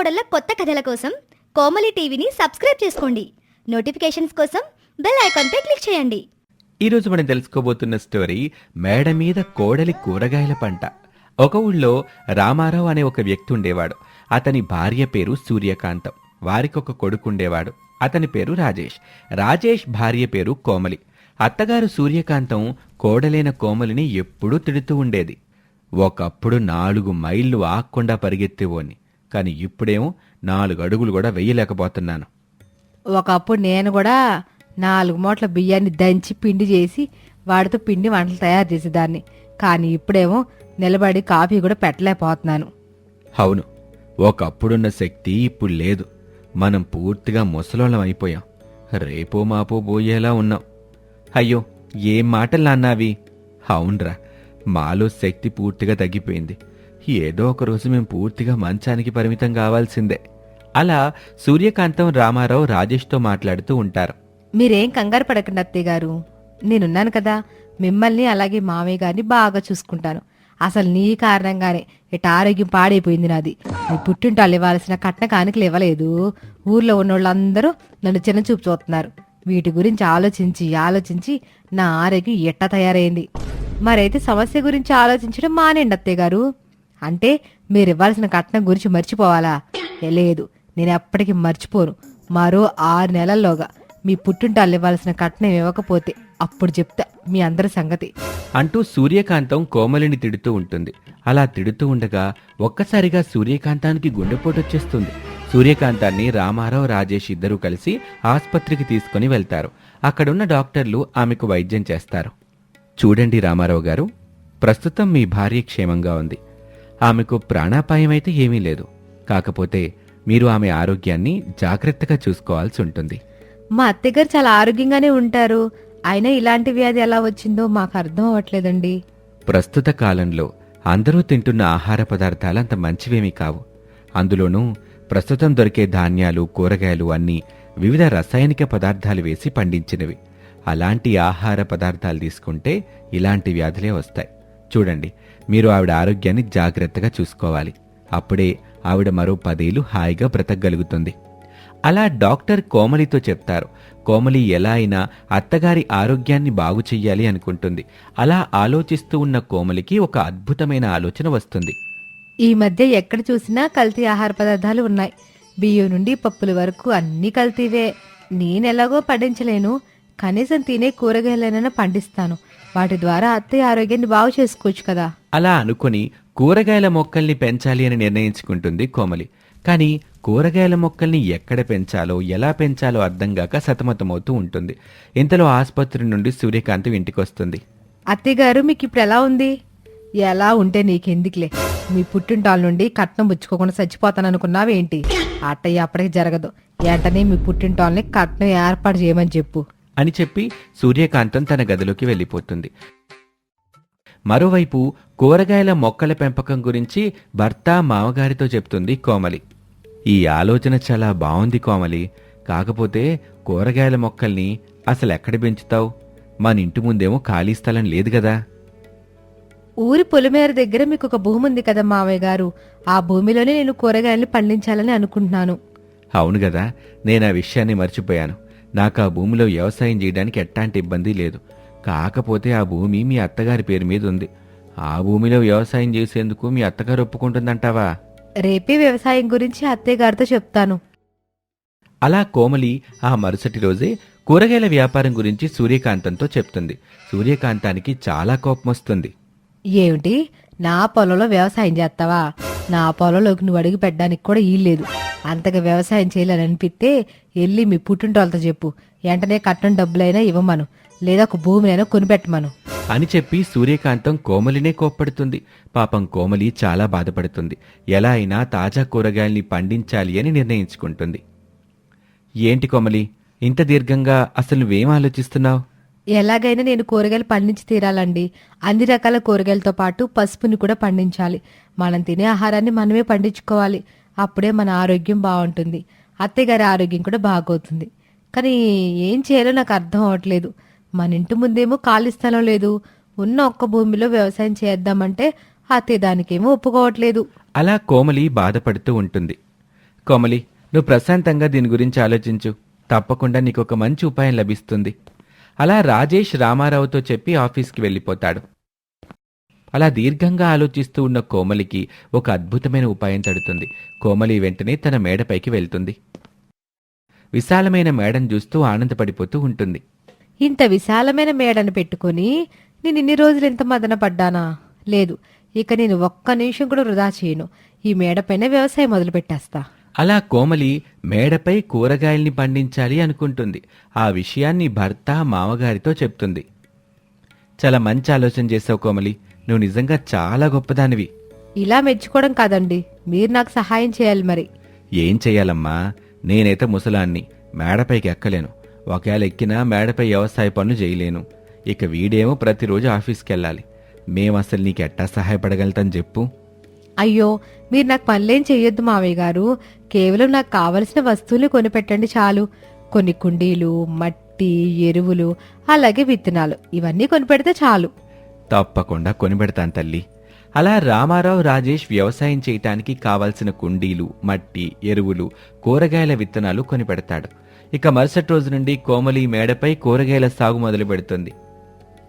కోడళ్ళ కొత్త కథల కోసం కోమలి టీవీని సబ్స్క్రైబ్ చేసుకోండి. నోటిఫికేషన్స్ కోసం బెల్ ఐకాన్పై క్లిక్ చేయండి. ఈరోజు మనం తెలుసుకోబోతున్న స్టోరీ మేడ మీద కోడలి కూరగాయల పంట. ఒక ఊళ్ళో రామారావు అనే ఒక వ్యక్తి ఉండేవాడు. అతని భార్య పేరు సూర్యకాంతం. వారికి ఒక కొడుకు ఉండేవాడు. అతని పేరు రాజేష్. రాజేష్ భార్య పేరు కోమలి. అత్తగారు సూర్యకాంతం కోడలైన కోమలిని ఎప్పుడూ తిడుతూ ఉండేది. ఒకప్పుడు నాలుగు మైళ్ళు ఆక్కుండా పరిగెత్తేవోని. కానీ ఇప్పుడేమో నాలుగు అడుగులు కూడా వెయ్యలేకపోతున్నాను. ఒకప్పుడు నేను కూడా నాలుగు మూట్ల బియ్యాన్ని దంచి పిండి చేసి వాటితో పిండి వంటలు తయారు చేసేదాన్ని. కానీ ఇప్పుడేమో నిలబడి కాఫీ కూడా పెట్టలేకపోతున్నాను. అవును ఒకప్పుడున్న శక్తి ఇప్పుడు లేదు. మనం పూర్తిగా ముసలోళ్ళం అయిపోయాం. రేపో మాపో పోయేలా ఉన్నాం. అయ్యో ఏం మాటలు అన్నావి అవునరా మాలో శక్తి పూర్తిగా తగ్గిపోయింది. ఏదో ఒక రోజు మేము పూర్తిగా మంచానికి పరిమితం కావాల్సిందే. అలా సూర్యకాంతం రామారావు రాజేష్తో మాట్లాడుతూ ఉంటారు. మీరేం కంగారు పడకండి అత్తయ్య గారు. నేనున్నాను కదా మిమ్మల్ని అలాగే మామయ్య గారిని బాగా చూసుకుంటాను. అసలు నీ కారణంగానే ఇట ఆరోగ్యం పాడైపోయింది నాది. నీ పుట్టింటాలు ఇవ్వాల్సిన కట్న కానుకలు ఇవ్వలేదు. ఊర్లో ఉన్న వాళ్ళందరూ నన్ను చిన్న చూపు చూస్తున్నారు. వీటి గురించి ఆలోచించి ఆలోచించి నా ఆరోగ్యం ఎట్ట తయారైంది. మరైతే సమస్య గురించి ఆలోచించడం మానేండి అత్తయ్య గారు. అంటే మీరు ఇవ్వాల్సిన కట్నం గురించి మర్చిపోవాలా? లేదు. నేను ఎప్పటికీ మర్చిపోను. మరో ఆరు నెలల్లోగా మీ పుట్టింటాళ్ళు ఇవ్వాల్సిన కట్నం ఇవ్వకపోతే అప్పుడు చెప్తా మీ అందరి సంగతి. అంటూ సూర్యకాంతం కోమలిని తిడుతూ ఉంటుంది. అలా తిడుతూ ఉండగా ఒక్కసారిగా సూర్యకాంతానికి గుండెపోటు వచ్చేస్తుంది సూర్యకాంతాన్ని రామారావు రాజేష్ ఇద్దరూ కలిసి ఆసుపత్రికి తీసుకుని వెళ్తారు. అక్కడున్న డాక్టర్లు ఆమెకు వైద్యం చేస్తారు. చూడండి రామారావు గారు ప్రస్తుతం మీ భార్య క్షేమంగా ఉంది. ఆమెకు ప్రాణాపాయం అయితే ఏమీ లేదు. కాకపోతే మీరు ఆమె ఆరోగ్యాన్ని జాగ్రత్తగా చూసుకోవాల్సి ఉంటుంది. మా అత్తగారు చాలా ఆరోగ్యంగానే ఉంటారు. అయినా ఇలాంటి వ్యాధి ఎలా వచ్చిందో మాకు అర్థం అవ్వట్లేదండి. ప్రస్తుత కాలంలో అందరూ తింటున్న ఆహార పదార్థాలు అంత మంచివేమీ కావు. అందులోనూ ప్రస్తుతం దొరికే ధాన్యాలు కూరగాయలు అన్నీ వివిధ రసాయనిక పదార్థాలు వేసి పండించినవి. అలాంటి ఆహార పదార్థాలు తీసుకుంటే ఇలాంటి వ్యాధులే వస్తాయి. చూడండి మీరు ఆవిడ ఆరోగ్యాన్ని జాగ్రత్తగా చూసుకోవాలి. అప్పుడే ఆవిడ మరో పదేళ్ళు హాయిగా బ్రతకగలుగుతుంది. అలా డాక్టర్ కోమలితో చెప్తారు. కోమలి ఎలా అయినా అత్తగారి ఆరోగ్యాన్ని బాగు చెయ్యాలి అనుకుంటుంది. అలా ఆలోచిస్తూ ఉన్న కోమలికి ఒక అద్భుతమైన ఆలోచన వస్తుంది. ఈ మధ్య ఎక్కడ చూసినా కల్తీ ఆహార పదార్థాలు ఉన్నాయి. బియ్యం నుండి పప్పుల వరకు అన్ని కల్తీవే. నేనెలాగో పడించలేను. కనీసం తినే కూరగాయలైనా పండిస్తాను. వాటి ద్వారా అత్తయ్య ఆరోగ్యాన్ని బాగు చేసుకోవచ్చు కదా. అలా అనుకుని కూరగాయల మొక్కల్ని పెంచాలి అని నిర్ణయించుకుంటుంది కోమలి. కానీ కూరగాయల మొక్కల్ని ఎక్కడ పెంచాలో ఎలా పెంచాలో అర్థం కాక సతమతమవుతూ ఉంటుంది. ఇంతలో ఆసుపత్రి నుండి సూర్యకాంతం ఇంటికొస్తుంది. అత్తయ్య గారు మీకు ఇప్పుడు ఎలా ఉంది? ఎలా ఉంటే నీకెందుకులే? మీ పుట్టింటాల నుండి కట్నం పుచ్చుకోకుండా చచ్చిపోతాననుకున్నావేంటి అట్టయ్య అప్పటికి జరగదు. వెంటనే మీ పుట్టింటాల్ని కట్నం ఏర్పాటు చేయమని చెప్పు. అని చెప్పి సూర్యకాంతం తన గదిలోకి వెళ్ళిపోతుంది. మరోవైపు కూరగాయల మొక్కల పెంపకం గురించి భర్త మామగారితో చెప్తుంది కోమలి. ఈ ఆలోచన చాలా బాగుంది కోమలి. కాకపోతే కూరగాయల మొక్కల్ని అసలు ఎక్కడ పెంచుతావు? మన ఇంటి ముందేమో ఖాళీ స్థలం లేదు కదా. ఊరి పొలిమేర దగ్గర మీకు ఒక భూమి ఉంది కదా మావయ్య గారు. ఆ భూమిలోనే నేను కూరగాయలు పండించాలని అనుకుంటున్నాను. అవును కదా నేను ఆ విషయాన్ని మర్చిపోయాను. నాకు ఆ భూమిలో వ్యవసాయం చేయడానికి ఎట్లాంటి ఇబ్బంది లేదు. కాకపోతే ఆ భూమి మీ అత్తగారి పేరు మీద ఉంది. ఆ భూమిలో వ్యవసాయం చేసేందుకు మీ అత్తగారు ఒప్పుకుంటుందంటావా? రేపే వ్యవసాయం గురించి అత్తయ్య గారితో చెప్తాను. అలా కోమలి ఆ మరుసటి రోజే కూరగాయల వ్యాపారం గురించి సూర్యకాంతంతో చెప్తుంది. సూర్యకాంతానికి చాలా కోపం వస్తుంది. ఏమిటి? నా పొలంలో వ్యవసాయం చేస్తావా? నా పొలంలోకి నువ్వు అడుగు పెట్టడానికి కూడా లేదు అంతగా వ్యవసాయం చేయాలని అనిపిస్తే వెళ్ళి మీ పుట్టింటోళ్ళతో చెప్పు. వెంటనే కట్నం డబ్బులైనా ఇవ్వమను. లేదా ఒక భూమినైనా కొనిపెట్టమను. అని చెప్పి సూర్యకాంతం కోమలినే కోప్పడుతుంది. పాపం కోమలి చాలా బాధపడుతుంది. ఎలా అయినా తాజా కూరగాయల్ని పండించాలి అని నిర్ణయించుకుంటుంది. ఏంటి కోమలి? ఇంత దీర్ఘంగా అసలు నువ్వేం ఆలోచిస్తున్నావు? ఎలాగైనా నేను కూరగాయలు పండించి తీరాలండి. అన్ని రకాల కూరగాయలతో పాటు పసుపుని కూడా పండించాలి. మనం తినే ఆహారాన్ని మనమే పండించుకోవాలి. అప్పుడే మన ఆరోగ్యం బాగుంటుంది. అత్తయ్యగారి ఆరోగ్యం కూడా బాగవుతుంది. కానీ ఏం చేయాలో నాకు అర్థం అవ్వట్లేదు. మన ఇంటి ముందేమో ఖాళీ స్థలం లేదు. ఉన్న ఒక్క భూమిలో వ్యవసాయం చేద్దామంటే అత్తయ్య దానికేమో ఒప్పుకోవట్లేదు. అలా కోమలి బాధపడుతూ ఉంటుంది. కోమలి నువ్వు ప్రశాంతంగా దీని గురించి ఆలోచించు. తప్పకుండా నీకు ఒక మంచి ఉపాయం లభిస్తుంది. అలా రాజేష్ రామారావుతో చెప్పి ఆఫీస్కి వెళ్ళిపోతాడు. అలా దీర్ఘంగా ఆలోచిస్తూ ఉన్న కోమలికి ఒక అద్భుతమైన ఉపాయం తడుతుంది. కోమలి వెంటనే తన మేడపైకి వెళ్తుంది. విశాలమైన మేడను చూస్తూ ఆనందపడిపోతూ ఉంటుంది. ఇంత విశాలమైన మేడను పెట్టుకొని నేను ఇన్ని రోజులు ఎంత మదన పడ్డానా? లేదు ఇక నేను ఒక్క నిమిషం కూడా వృధా చేయను. ఈ మేడపైన వ్యవసాయం మొదలు పెట్టేస్తా. అలా కోమలి మేడపై కూరగాయల్ని పండించాలి అనుకుంటుంది. ఆ విషయాన్ని భర్త మామగారితో చెప్తుంది. చాలా మంచి ఆలోచన చేసావు కోమలి. నువ్వు నిజంగా చాలా గొప్పదానివి. ఇలా మెచ్చుకోవడం కాదండి. మీరు నాకు సహాయం చేయాలి మరి. ఏం చెయ్యాలమ్మా? నేనైతే ముసలాన్ని మేడపైకి ఎక్కలేను. ఒకవేళ ఎక్కినా మేడపై వ్యవసాయ పనులు చేయలేను. ఇక వీడేమో ప్రతిరోజు ఆఫీస్కి వెళ్ళాలి మేము అసలు నీకు ఎట్టా సహాయపడగలుగుతాం చెప్పు. అయ్యో మీరు నాకు పనులేం చెయ్యొద్దు మావయ్య గారు. కేవలం నాకు కావలసిన వస్తువులు కొనిపెట్టండి చాలు. కొన్ని కుండీలు మట్టి ఎరువులు అలాగే విత్తనాలు. ఇవన్నీ కొనిపెడితే చాలు. తప్పకుండా కొనిపెడతాను తల్లి. అలా రామారావు రాజేష్ వ్యవసాయం చేయటానికి కావాల్సిన కుండీలు మట్టి ఎరువులు కూరగాయల విత్తనాలు కొనిపెడతాడు. ఇక మరుసటి రోజు నుండి కోమలి మేడపై కూరగాయల సాగు మొదలు పెడుతుంది.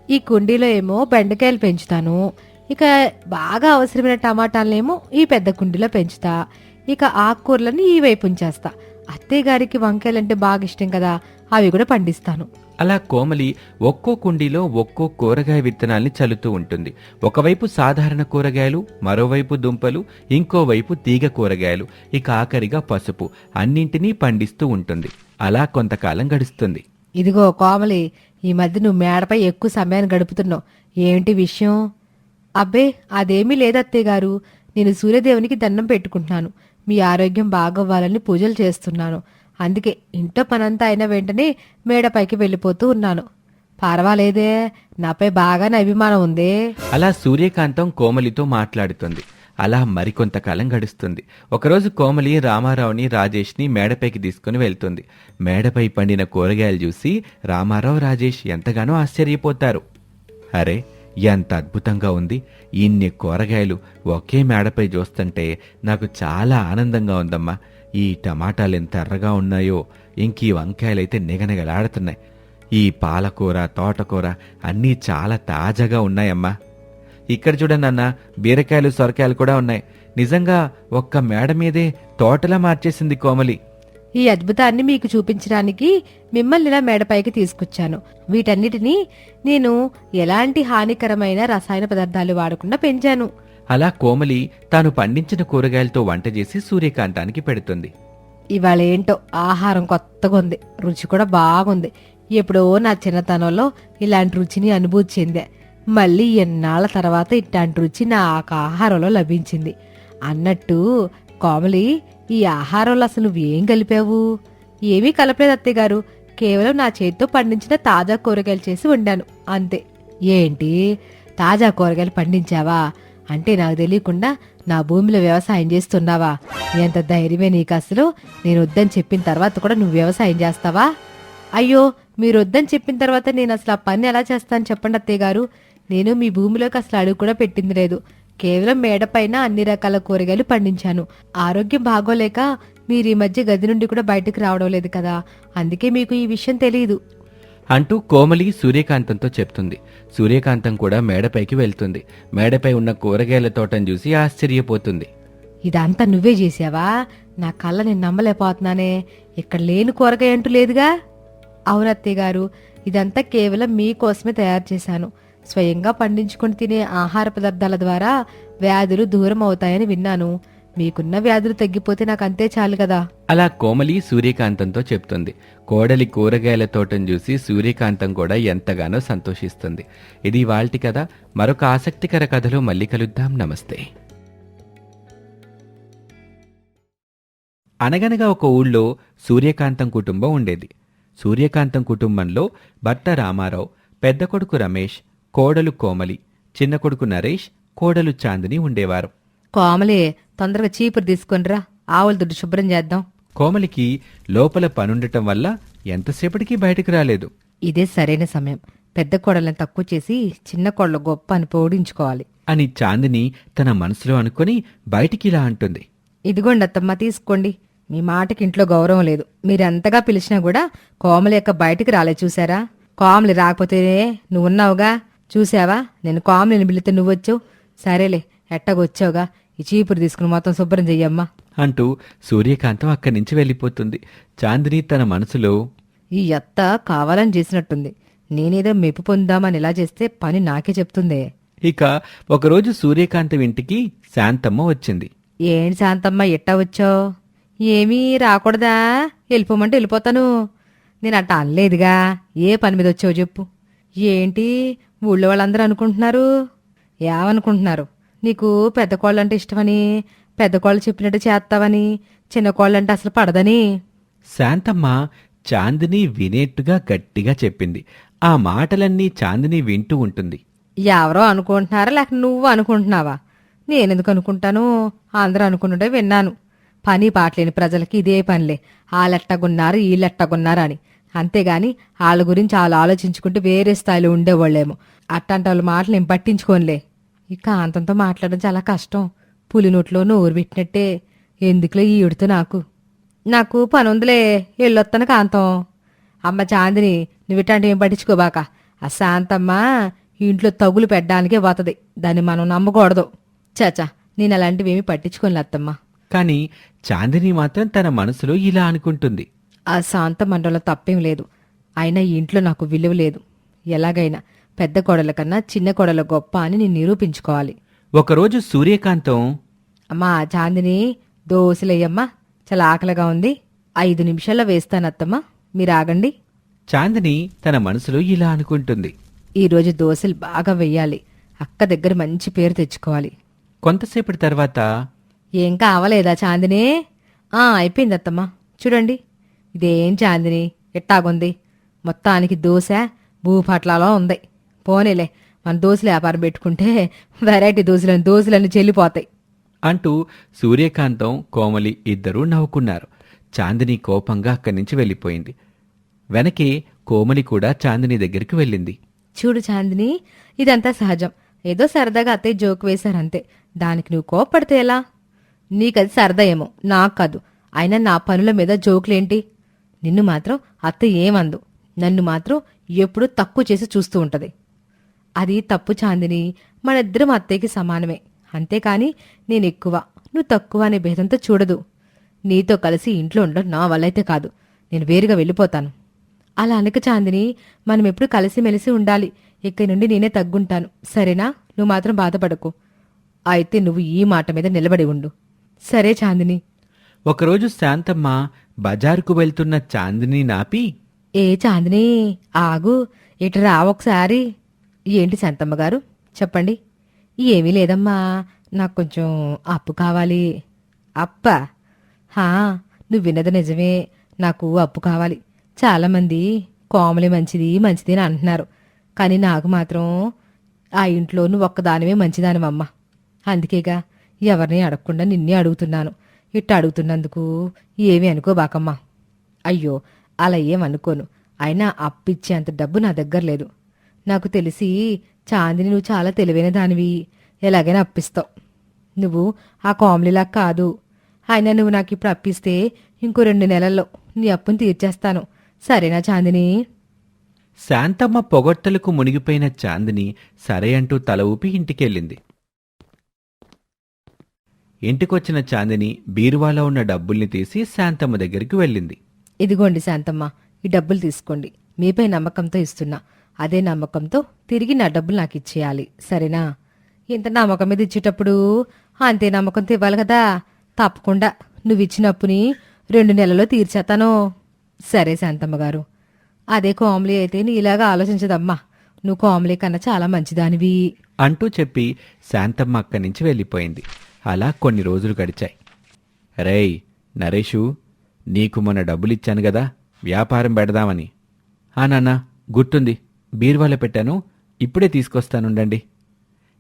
ఈ కుండీలో ఏమో బెండకాయలు పెంచుతాను. ఇక బాగా అవసరమైన టమాటాలనేమో ఈ పెద్ద కుండీలో పెంచుతా. ఇక ఆకుకూరలని ఈ వైపు ఉంచేస్తా. అత్తయ్య గారికి వంకాయలంటే బాగా ఇష్టం కదా అవి కూడా పండిస్తాను. అలా కోమలి ఒక్కో కుండీలో ఒక్కో కూరగాయ విత్తనాల్ని చల్లుతూ ఉంటుంది. ఒకవైపు సాధారణ కూరగాయలు మరోవైపు దుంపలు ఇంకోవైపు తీగ కూరగాయలు ఇక ఆఖరిగా పసుపు. అన్నింటినీ పండిస్తూ ఉంటుంది. అలా కొంతకాలం గడుస్తుంది. ఇదిగో కోమలి ఈ మధ్య నువ్వు మేడపై ఎక్కువ సమయాన్ని గడుపుతున్నావు. ఏమిటి విషయం? అబ్బే అదేమీ లేదు గారు. నేను సూర్యదేవునికి దండం పెట్టుకుంటున్నాను. మీ ఆరోగ్యం బాగవ్వాలని పూజలు చేస్తున్నాను. అందుకే ఇంట్లో పనంతా అయిన వెంటనే మేడపైకి వెళ్ళిపోతూ ఉన్నాను. పర్వాలేదే నాపై బాగానే అభిమానం ఉంది. అలా సూర్యకాంతం కోమలితో మాట్లాడుతుంది. అలా మరికొంతకాలం గడుస్తుంది. ఒకరోజు కోమలి రామారావుని రాజేష్ని మేడపైకి తీసుకుని వెళ్తుంది. మేడపై పండిన కూరగాయలు చూసి రామారావు రాజేష్ ఎంతగానో ఆశ్చర్యపోతారు. అరే ఎంత అద్భుతంగా ఉంది. ఇన్ని కూరగాయలు ఒకే మేడపై చూస్తుంటే నాకు చాలా ఆనందంగా ఉందమ్మా. ఈ టమాటాలు ఎంత ఎర్రగా ఉన్నాయో ఇంక ఈ వంకాయలైతే నిగనిగలాడుతున్నాయి. ఈ పాలకూర తోటకూర అన్నీ చాలా తాజాగా ఉన్నాయమ్మా. ఇక్కడ చూడండి అన్న బీరకాయలు సొరకాయలు కూడా ఉన్నాయి. నిజంగా ఒక్క మేడ మీదే తోటలా మార్చేసింది కోమలి. ఈ అద్భుతాన్ని మీకు చూపించడానికి మిమ్మల్ని ఇలా మేడపైకి తీసుకొచ్చాను. వీటన్నిటినీ నేను ఎలాంటి హానికరమైన రసాయన పదార్థాలు వాడకుండా పెంచాను. అలా కోమలి తాను పండించిన కూరగాయలతో వంట చేసి సూర్యకాంతానికి పెడుతుంది. ఇవాళ ఏంటో ఆహారం కొత్తగా ఉంది. రుచి కూడా బాగుంది. ఎప్పుడో నా చిన్నతనంలో ఇలాంటి రుచిని అనుభూతి చెందా. మళ్ళీ ఎన్నాళ్ళ తర్వాత ఇట్లాంటి రుచి నాకు ఆహారంలో లభించింది. అన్నట్టు కోమలి ఈ ఆహారంలో అసలు నువ్వేం కలిపావు? ఏమీ కలపలేదు అత్తయ్య గారు. కేవలం నా చేతితో పండించిన తాజా కూరగాయలు చేసి వండాను. అంతే. ఏంటి? తాజా కూరగాయలు పండించావా? అంటే నాకు తెలియకుండా నా భూమిలో వ్యవసాయం చేస్తున్నావా? ఎంత ధైర్యమే నీకు అసలు. నేను వద్దని చెప్పిన తర్వాత కూడా నువ్వు వ్యవసాయం చేస్తావా? అయ్యో మీరు వద్దని చెప్పిన తర్వాత నేను అసలు ఆ పని ఎలా చేస్తాను చెప్పండి అత్తయ్య గారు. నేను మీ భూమిలోకి అసలు అడుగు కూడా పెట్టింది లేదు. కేవలం మేడపైన అన్ని రకాల కూరగాయలు పండించాను. ఆరోగ్యం బాగోలేక మీరు ఈ మధ్య గది నుండి కూడా బయటకు రావడం లేదు కదా. అందుకే మీకు ఈ విషయం తెలియదు అంటూ కోమలి సూర్యకాంతంతో చెప్తుంది. సూర్యకాంతం కూడా మేడపైకి వెళ్తుంది. మేడపై ఉన్న కూరగాయల తోటను చూసి ఆశ్చర్యపోతుంది. ఇదంతా నువ్వే చేసావా? నా కళ్ళ నేను నమ్మలేకపోతున్నానే. ఇక్కడ లేని కూరగాయ అంటూ లేదుగా? అవునత్తయ్య గారు ఇదంతా కేవలం మీకోసమే తయారు చేశాను. స్వయంగా పండించుకొని తినే ఆహార పదార్థాల ద్వారా వ్యాధులు దూరం అవుతాయని విన్నాను. మీకున్న వ్యాధులు తగ్గిపోతే నాకు అంతే చాలు కదా. అలా కోమలి సూర్యకాంతంతో చెప్తుంది. కోడలి కూరగాయల తోటను చూసి సూర్యకాంతం కూడా ఎంతగానో సంతోషిస్తుంది. ఇది వాల్టి కథ. మరొక ఆసక్తికర కథలో మళ్ళీ కలుద్దాం. నమస్తే. అనగనగా ఒక ఊళ్ళో సూర్యకాంతం కుటుంబం ఉండేది. సూర్యకాంతం కుటుంబంలో భర్త రామారావు పెద్ద కొడుకు రమేష్ కోడలు కోమలి చిన్న కొడుకు నరేష్ కోడలు చాందిని ఉండేవారు. కోమలే తొందరగా చీపురు తీసుకొనిరా. ఆవుల దుడ్డు శుభ్రం చేద్దాం. కోమలికి లోపల పనుండటం వల్ల ఎంతసేపటికి బయటకు రాలేదు. ఇదే సరైన సమయం. పెద్ద కోడలను తక్కువ చేసి చిన్న కోడలు గొప్ప అని పోడించుకోవాలి అని చాందిని తన మనసులో అనుకొని బయటికి ఇలా అంటుంది. ఇదిగోండి అత్తమ్మ తీసుకోండి. మీ మాటకి ఇంట్లో గౌరవం లేదు. మీరెంతగా పిలిచినా కూడా కోమలి యొక్క బయటికి రాలే చూసారా కోమలి రాకపోతేనే నువ్వు ఉన్నావుగా చూసావా నేను కోమలిని పిలితే నువ్వొచ్చావు. సరేలే ఎట్టగొచ్చావుగా? ఈ చీపురు తీసుకుని మొత్తం శుభ్రం చెయ్యమ్మా. అంటూ సూర్యకాంతం అక్కడి నుంచి వెళ్ళిపోతుంది. చాందిని తన మనసులో ఈ అత్త కావాలని చేసినట్టుంది. నేనేదో మెప్పు పొందామని ఇలా చేస్తే పని నాకే చెప్తుందే. ఇక ఒకరోజు సూర్యకాంతం ఇంటికి శాంతమ్మ వచ్చింది. ఏంటి శాంతమ్మ ఎట్టా వచ్చావు? ఏమీ రాకూడదా? వెళ్ళిపోమంటే వెళ్ళిపోతాను. నేను అట్ట అనలేదుగా. ఏ పని మీద వచ్చావు చెప్పు. ఏంటి ఊళ్ళో వాళ్ళందరూ అనుకుంటున్నారు? ఏమనుకుంటున్నారు? నీకు పెద్ద కోళ్ళంటే ఇష్టమని పెద్ద కోళ్ళు చెప్పినట్టు చేస్తావని చిన్న కోళ్ళంటే అసలు పడదని. శాంతమ్మ చాందిని వినేట్టుగా గట్టిగా చెప్పింది. ఆ మాటలన్నీ చాందిని వింటూ ఉంటుంది. ఎవరో అనుకుంటున్నారా లేక నువ్వు అనుకుంటున్నావా? నేనెందుకు అనుకుంటాను? అందరూ అనుకుంటుంటే విన్నాను. పని పాటలేని ప్రజలకి ఇదే పనిలే. వాళ్ళెట్టగున్నారు వీళ్ళెట్టగున్నారు అని. అంతేగాని వాళ్ళ గురించి వాళ్ళు ఆలోచించుకుంటూ వేరే స్థాయిలో ఉండేవాళ్ళేమో. అట్టంటి వాళ్ళ మాటలు నేను పట్టించుకోనులే. ఈ కాంతంతో మాట్లాడడం చాలా కష్టం. పులి నోట్లో నోరు పెట్టినట్టే. ఎందుకులే ఈడుతో నాకు? నాకు పని ఉందిలే వెళ్ళొస్తాను కాంతం. అమ్మ చాందిని నువ్వు ఇట్లాంటి ఏం పట్టించుకోబాక ఆ శాంతమ్మ ఇంట్లో తగులు పెట్టడానికే పోతుంది. దాన్ని మనం నమ్మకూడదు. చాచా నేను అలాంటివి ఏమీ పట్టించుకోను అత్తమ్మ కాని చాందిని మాత్రం తన మనసులో ఇలా అనుకుంటుంది. ఆ శాంత మండలంలో తప్పేం లేదు. అయినా ఈ ఇంట్లో నాకు విలువ లేదు. ఎలాగైనా పెద్ద కోడల కన్నా చిన్న కోడల గొప్ప అని నేను నిరూపించుకోవాలి. ఒకరోజు సూర్యకాంతం అమ్మా చాందిని దోశలయ్యమ్మా చాలా ఆకలిగా ఉంది. ఐదు నిమిషాల్లో వేస్తానత్తమ్మా మీరు ఆగండి. చాందిని తన మనసులో ఇలా అనుకుంటుంది. ఈరోజు దోశలు బాగా వెయ్యాలి. అక్క దగ్గర మంచి పేరు తెచ్చుకోవాలి. కొంతసేపటి తర్వాత ఏం కావలేదా చాందిని? ఆ అయిపోయింది అత్తమ్మా చూడండి. ఇదేం చాందిని? ఎట్టాగుంది? మొత్తానికి దోశ భూపట్లాలో ఉంది. పోనీలే మన దోశలు వ్యాపారం పెట్టుకుంటే వెరైటీ దోశలను దోశలన్నీ చెల్లిపోతాయి. అంటూ సూర్యకాంతం కోమలి ఇద్దరూ నవ్వుకున్నారు. చాందిని కోపంగా అక్కడి నుంచి వెళ్ళిపోయింది. వెనకే కోమలి కూడా చాందిని దగ్గరికి వెళ్ళింది. చూడు చాందిని ఇదంతా సహజం. ఏదో సరదాగా అత్తయ్య జోక్ వేశారంతే. దానికి నువ్వు కోపడితే ఎలా? నీకది సరదా ఏమో నాకు కాదు. అయినా నా పనుల మీద జోకులేంటి? నిన్ను మాత్రం అత్త ఏమందు. నన్ను మాత్రం ఎప్పుడూ తక్కువ చేసి చూస్తూ ఉంటది. అది తప్పు చాందిని. మనిద్దరం అత్తయ్యకి సమానమే. అంతేకాని నేను ఎక్కువ నువ్వు తక్కువ అనే భేదంతో చూడదు. నీతో కలిసి ఇంట్లో ఉండడం నా వల్లైతే కాదు. నేను వేరుగా వెళ్ళిపోతాను. అలా అనక చాందిని మనం ఎప్పుడు కలిసిమెలిసి ఉండాలి. ఇక్కడి నుండి నేనే తగ్గుంటాను. సరేనా? నువ్వు మాత్రం బాధపడకు. అయితే నువ్వు ఈ మాట మీద నిలబడి ఉండు. సరే చాందిని. ఒకరోజు శాంతమ్మ బజారుకు వెళ్తున్న చాందిని నాపి ఏ చాందిని? ఆగు. ఇటు రా ఒకసారి. ఏంటి శాంతమ్మ గారు? చెప్పండి. ఏమీ లేదమ్మా. నాకు కొంచెం అప్పు కావాలి. అప్ప? హా నువ్వు విన్నది నిజమే. నాకు అప్పు కావాలి. చాలామంది కోమలి మంచిది మంచిది అని అంటున్నారు. కానీ నాకు మాత్రం ఆ ఇంట్లో నువ్వు ఒక్కదానివే మంచిదానివమ్మ. అందుకేగా ఎవరిని అడగకుండా నిన్నే అడుగుతున్నాను. ఇట్ట అడుగుతున్నందుకు ఏమీ అనుకోబాకమ్మా. అయ్యో అలా ఏమనుకోను. అయినా అప్పిచ్చేంత డబ్బు నా దగ్గర లేదు. నాకు తెలిసి చాందిని నువ్వు చాలా తెలివైన దానివి. ఎలాగైనా అప్పిస్తావు. నువ్వు ఆ కామ్లీలా కాదు. అయినా నువ్వు నాకు ఇప్పుడు అప్పిస్తే ఇంకో రెండు నెలల్లో నీ అప్పుని తీర్చేస్తాను. సరేనా చాందిని? శాంతమ్మ పొగట్టలకు మునిగిపోయిన చాందిని సరే అంటూ తల ఊపి ఇంటికెళ్ళింది. ఇంటికొచ్చిన చాందిని బీరువాలో ఉన్న డబ్బుల్ని తీసి శాంతమ్మ దగ్గరికి వెళ్ళింది. ఇదిగోండి శాంతమ్మ ఈ డబ్బులు తీసుకోండి. మీపై నమ్మకంతో ఇస్తున్నా. అదే నమ్మకంతో తిరిగి నా డబ్బులు నాకు ఇచ్చేయాలి. సరేనా? ఇంత నమ్మకం మీద ఇచ్చేటప్పుడు అంతే నమ్మకంతో ఇవ్వాలి కదా. తప్పకుండా. నువ్వు ఇచ్చిన అప్పుని రెండు నెలల్లో తీర్చేస్తాను. సరే శాంతమ్మ గారు. అదే కోమలి అయితే నీ ఇలాగా ఆలోచించదమ్మా. నువ్వు కోమలి కన్నా చాలా మంచిదానివి. అంటూ చెప్పి శాంతమ్మ అక్కడి నుంచి వెళ్ళిపోయింది. అలా కొన్ని రోజులు గడిచాయి. రేయ్ నరేషు నీకు మొన్న డబ్బులిచ్చాను గదా వ్యాపారం పెడదామని. ఆ నాన్న గుర్తుంది. బీరువాలో పెట్టాను ఇప్పుడే తీసుకొస్తానుండండి.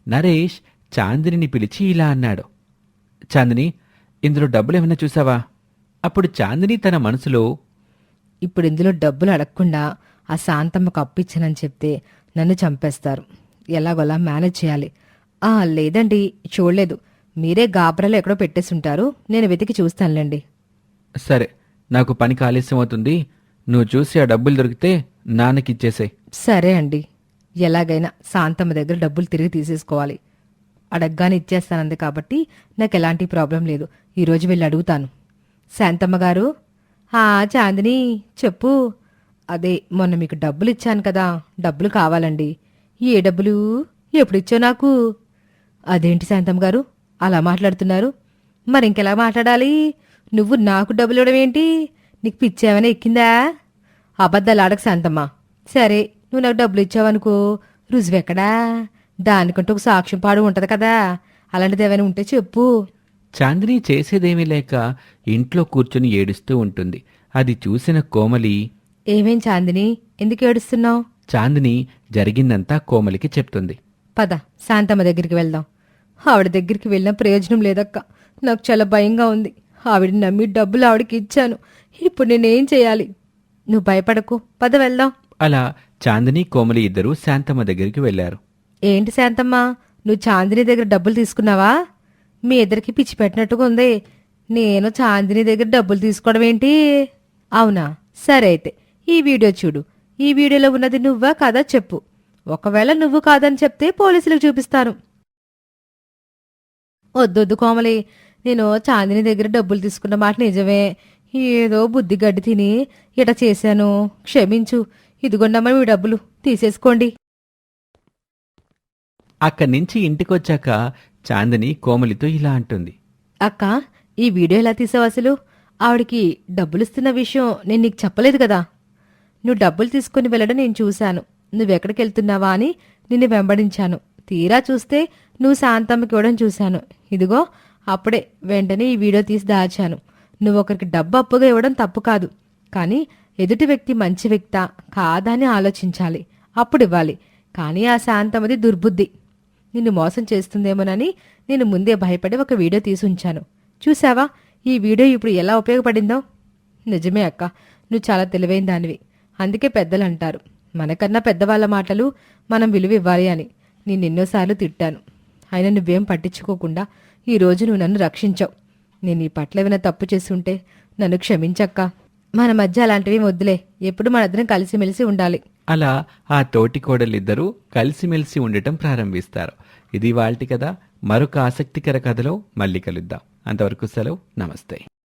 నరేష్ చాందినిని పిలిచి ఇలా అన్నాడు. చాందిని ఇందులో డబ్బులు ఏమైనా చూసావా? అప్పుడు చాందిని తన మనసులో ఇప్పుడు ఇందులో డబ్బులు అడగకుండా ఆ శాంతమ్మకు అప్పిచ్చానని చెప్తే నన్ను చంపేస్తారు. ఎలాగోలా మేనేజ్ చేయాలి. ఆ లేదండి చూడలేదు. మీరే గాబరాలో ఎక్కడో పెట్టేసుంటారు. నేను వెతికి చూస్తానులేండి. సరే నాకు పని ఆలస్యం అవుతుంది నువ్వు చూసి ఆ డబ్బులు దొరికితే నాన్నకిచ్చేసేయ్. సరే అండి. ఎలాగైనా శాంతమ్మ దగ్గర డబ్బులు తిరిగి తీసేసుకోవాలి. అడగ్గానే ఇచ్చేస్తానంది కాబట్టి నాకు ఎలాంటి ప్రాబ్లం లేదు. ఈరోజు వెళ్ళి అడుగుతాను. శాంతమ్మ గారు ఆ చాందిని చెప్పు. అదే మొన్న మీకు డబ్బులు ఇచ్చాను కదా. డబ్బులు కావాలండి. ఏ డబ్బులు? ఎప్పుడు నాకు. అదేంటి శాంతమ్మ గారు? అలా మాట్లాడుతున్నారు. మరి ఇంకెలా మాట్లాడాలి? నువ్వు నాకు డబ్బులు ఇవ్వడం ఏంటి? నీకు పిచ్చేమైనా ఎక్కిందా? అబద్ధాలు ఆడక శాంతమ్మ. సరే నువ్వు నాకు డబ్బులు ఇచ్చావనుకో రుజువెక్కడా దానికంటూ ఒక సాక్ష్యం పాడు ఉంటది కదా. అలాంటిది ఏమైనా ఉంటే చెప్పు. చాందిని చేసేదేమీ లేక ఇంట్లో కూర్చుని ఏడుస్తూ ఉంటుంది. అది చూసిన కోమలి ఏమేం చాందిని? ఎందుకు ఏడుస్తున్నావు? చాందిని జరిగిందంతా కోమలికి చెప్తుంది. పద శాంతమ్మ దగ్గరికి వెళ్దాం. ఆవిడ దగ్గరికి వెళ్ళిన ప్రయోజనం లేదక్క. నాకు చాలా భయంగా ఉంది. ఆవిడని నమ్మి డబ్బులు ఆవిడకి ఇచ్చాను. ఇప్పుడు నేనేం చేయాలి? నువ్వు భయపడకు. పద వెళ్దాం. అలా చాందిని కోమలి ఇద్దరూ శాంతమ్మ దగ్గరికి వెళ్ళారు ఏంటి శాంతమ్మ? నువ్వు చాందిని దగ్గర డబ్బులు తీసుకున్నావా? మీ ఇద్దరికి పిచ్చి పెట్టినట్టుగా ఉంది. నేను చాందిని దగ్గర డబ్బులు తీసుకోవడం ఏంటి? అవునా? సరే అయితే ఈ వీడియో చూడు. ఈ వీడియోలో ఉన్నది నువ్వా కాదా చెప్పు. ఒకవేళ నువ్వు కాదని చెప్తే పోలీసులకు చూపిస్తాను. వద్దొద్దు కోమలి. నేను చాందిని దగ్గర డబ్బులు తీసుకున్న మాట నిజమే. ఏదో బుద్ధి గడ్డి తిని ఇట చేశాను. క్షమించు. ఇదిగొండమ్మ మీ డబ్బులు తీసేసుకోండి. అక్కడి నుంచి ఇంటికొచ్చాక చాందిని కోమలితో ఇలా అంటుంది. అక్క ఈ వీడియో ఎలా తీసావు అసలు? ఆవిడికి డబ్బులిస్తున్న విషయం నేను నీకు చెప్పలేదు కదా. నువ్వు డబ్బులు తీసుకుని వెళ్ళడం నేను చూశాను. నువ్వెక్కడికి వెళ్తున్నావా అని నిన్ను వెంబడించాను. తీరా చూస్తే నువ్వు శాంతమ్మకి ఇవ్వడం చూశాను. ఇదిగో అప్పుడే వెంటనే ఈ వీడియో తీసి దాచాను. నువ్వు ఒకరికి డబ్బు అప్పుగా ఇవ్వడం తప్పు కాదు. కానీ ఎదుటి వ్యక్తి మంచి వ్యక్తా కాదా అని ఆలోచించాలి. అప్పుడు ఇవ్వాలి. కానీ ఆ శాంతమది దుర్బుద్ధి. నిన్ను మోసం చేస్తుందేమోనని నేను ముందే భయపడి ఒక వీడియో తీసి ఉంచాను. చూసావా ఈ వీడియో ఇప్పుడు ఎలా ఉపయోగపడిందో? నిజమే అక్క. నువ్వు చాలా తెలివైన దానివి. అందుకే పెద్దలు అంటారు. మనకన్నా పెద్దవాళ్ళ మాటలు మనం విలువ ఇవ్వాలి అని. నేను ఎన్నోసార్లు తిట్టాను. అయినా నువ్వేం పట్టించుకోకుండా ఈ రోజు నువ్వు నన్ను రక్షించావు. నేను ఈ పట్ల ఏమైనా తప్పు చేస్తుంటే నన్ను క్షమించక్క. మన మధ్య అలాంటివి వద్దులే. ఎప్పుడు మనిద్దరం కలిసిమెలిసి ఉండాలి. అలా ఆ తోటి కోడలిద్దరూ కలిసిమెలిసి ఉండటం ప్రారంభిస్తారు. ఇది వాళ్ళటి కదా మరొక ఆసక్తికర కథలో మళ్ళీ కలుద్దాం. అంతవరకు సెలవు. నమస్తే.